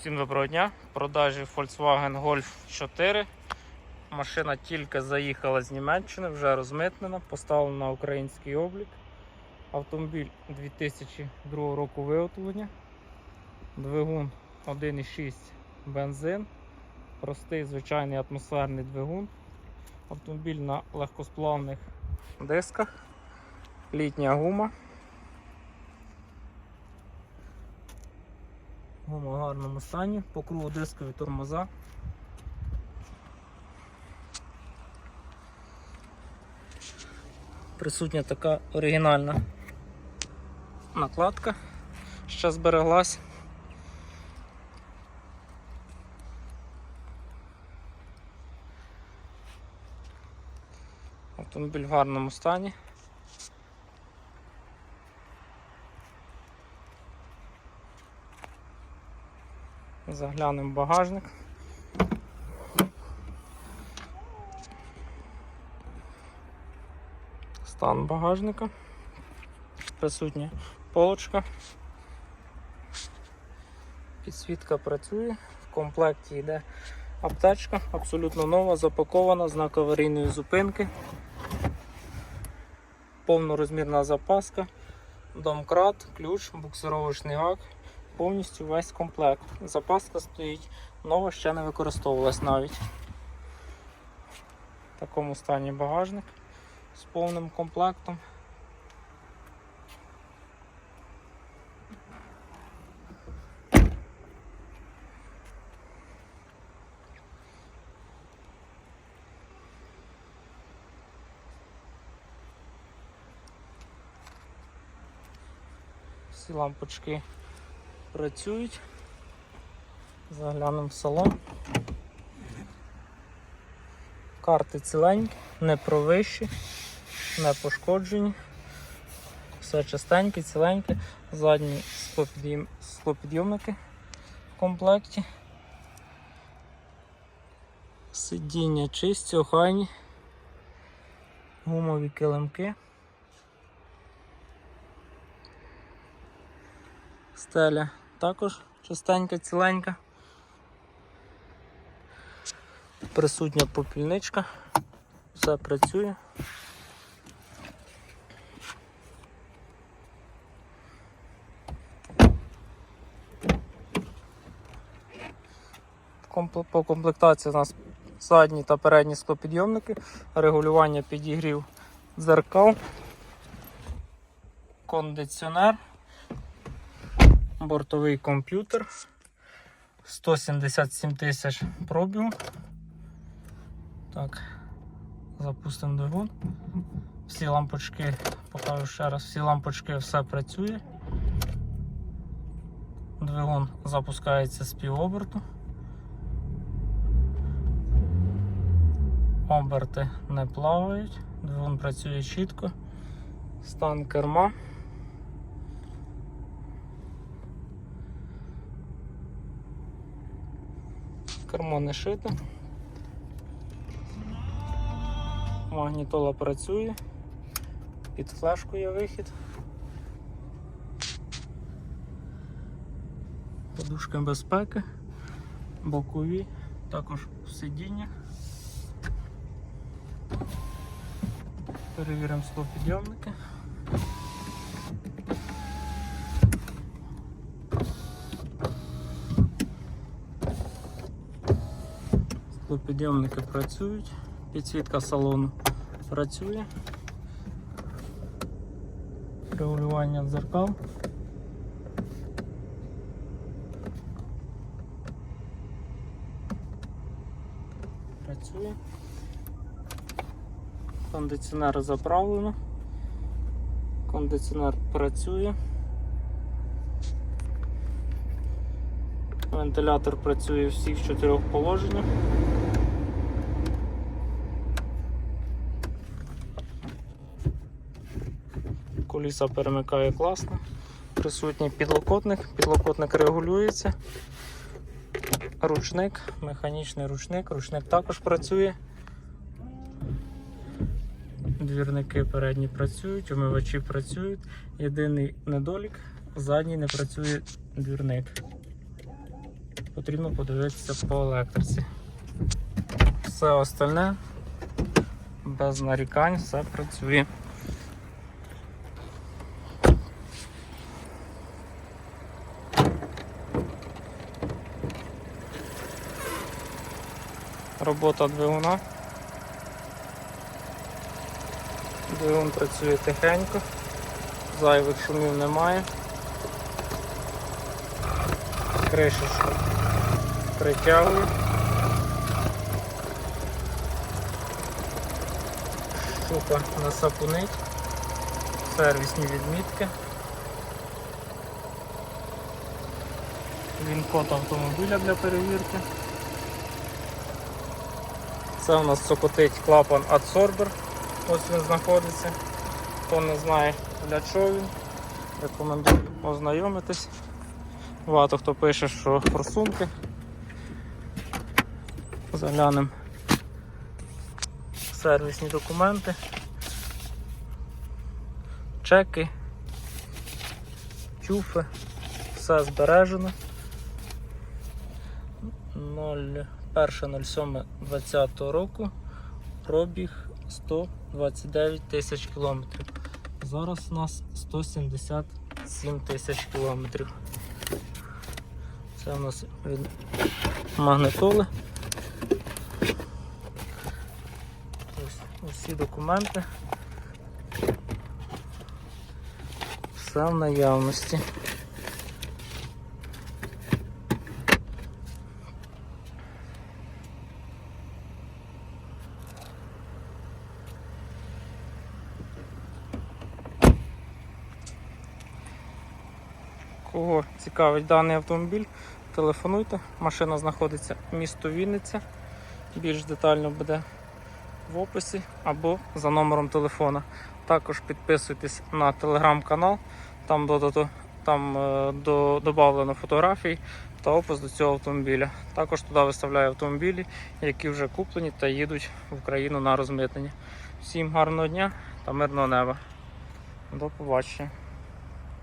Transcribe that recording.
Всім доброго дня. В продажі Volkswagen Golf 4. Машина тільки заїхала з Німеччини, вже розмитнена, поставлена на український облік. Автомобіль 2002 року виготовлення. Двигун 1,6 бензин. Простий звичайний атмосферний двигун. Автомобіль на легкосплавних дисках. Літня гума. Гума в гарному стані, по кругу дискові тормоза. Присутня така оригінальна накладка, ще збереглась. Автомобіль в гарному стані. Заглянемо в багажник. Стан багажника. Присутня полочка. Підсвітка працює, в комплекті йде аптечка, абсолютно нова, запакована, знак аварійної зупинки, повнорозмірна запаска, домкрат, ключ, буксировочний гак, повністю весь комплект. Запаска стоїть нова, ще не використовувалась навіть. В такому стані багажник з повним комплектом. Лампочки працюють. Заглянемо в салон. Карти ціленькі, не провищі, не пошкоджені. Все чистеньке, ціленьке. Задні склопідйом- склопідйомники в комплекті. Сидіння чисті, охайні. Гумові килимки. Стеля також чистенька, ціленька. Присутня попільничка. Все працює. По комплектації у нас задні та передні склопідйомники, регулювання підігрів дзеркал, кондиціонер бортовий комп'ютер 177 тисяч пробігу. Так, запустимо двигун. Всі лампочки, покажу ще раз, всі лампочки все працює. Двигун запускається з півоберту. Оберти не плавають, двигун працює чітко, стан керма. Кермо не шите. Магнітола працює. Під флешку є вихід. Подушка безпеки, бокові, також сидіння. Перевіримо склопідйомники. Склопідйомники працюють, підсвітка салону працює. Регулювання дзеркал. Працює. Кондиціонер заправлено. Кондиціонер працює. Вентилятор працює в всіх чотирьох положеннях. Коліса перемикає класно. Присутній підлокотник, підлокотник регулюється. Ручник, механічний ручник, ручник також працює. Двірники передні працюють, умивачі працюють. Єдиний недолік, задній не працює двірник. потрібно подивитися по електриці. Все остальне без нарікань, все працює. Робота двигуна. Двигун працює тихенько, зайвих шумів немає. Кришечку притягує. Щука на сапунить, сервісні відмітки. Він код автомобіля для перевірки. Це у нас цокотить клапан адсорбер. Ось він знаходиться. Хто не знає для чого він, рекомендую ознайомитись. Багато хто пише, що форсунки. Заглянемо сервісні документи, чеки, тюфи, все збережено. 01.07.20 року пробіг 129 тисяч кілометрів. Зараз у нас 177 тисяч кілометрів. Це у нас від магнитоли. Ось усі документи. Все в наявності. Кого цікавить даний автомобіль, телефонуйте. Машина знаходиться місто Вінниця. Більш детально буде в описі або за номером телефона. Також підписуйтесь на телеграм-канал, там, додато, там е, до, додавлено фотографії та опис до цього автомобіля. Також туди виставляю автомобілі, які вже куплені та їдуть в Україну на розмитнення. Всім гарного дня та мирного неба. До побачення.